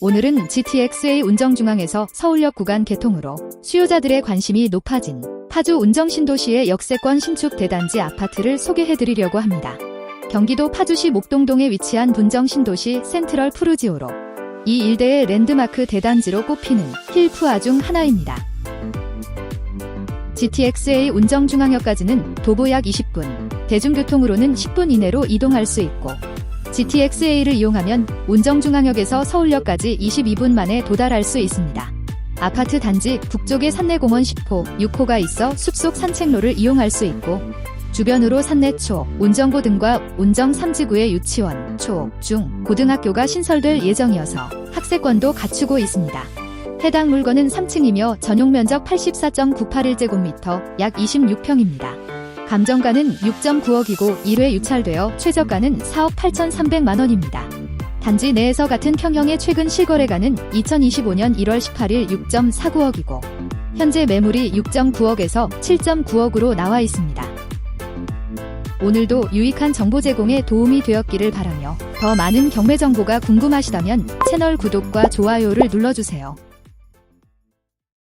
오늘은 GTX-A 운정중앙에서 서울역 구간 개통으로 수요자들의 관심이 높아진 파주 운정신도시의 역세권 신축 대단지 아파트를 소개해드리려고 합니다. 경기도 파주시 목동동에 위치한 분정신도시 센트럴 푸르지오로 이 일대의 랜드마크 대단지로 꼽히는 힐프아 중 하나입니다. GTX-A 운정중앙역까지는 도보 약 20분, 대중교통으로는 10분 이내로 이동할 수 있고 GTX-A를 이용하면 운정중앙역에서 서울역까지 22분 만에 도달할 수 있습니다. 아파트 단지 북쪽에 산내공원 10호, 6호가 있어 숲속 산책로를 이용할 수 있고 주변으로 산내초, 운정고 등과 운정 3지구의 유치원, 초, 중, 고등학교가 신설될 예정이어서 학세권도 갖추고 있습니다. 해당 물건은 3층이며 전용 면적 84.981제곱미터, 약 26평입니다. 감정가는 6.9억이고 1회 유찰되어 최저가는 4억 8,300만 원입니다. 단지 내에서 같은 평형의 최근 실거래가는 2025년 1월 18일 6.49억이고 현재 매물이 6.9억에서 7.9억으로 나와 있습니다. 오늘도 유익한 정보 제공에 도움이 되었기를 바라며 더 많은 경매 정보가 궁금하시다면 채널 구독과 좋아요를 눌러주세요.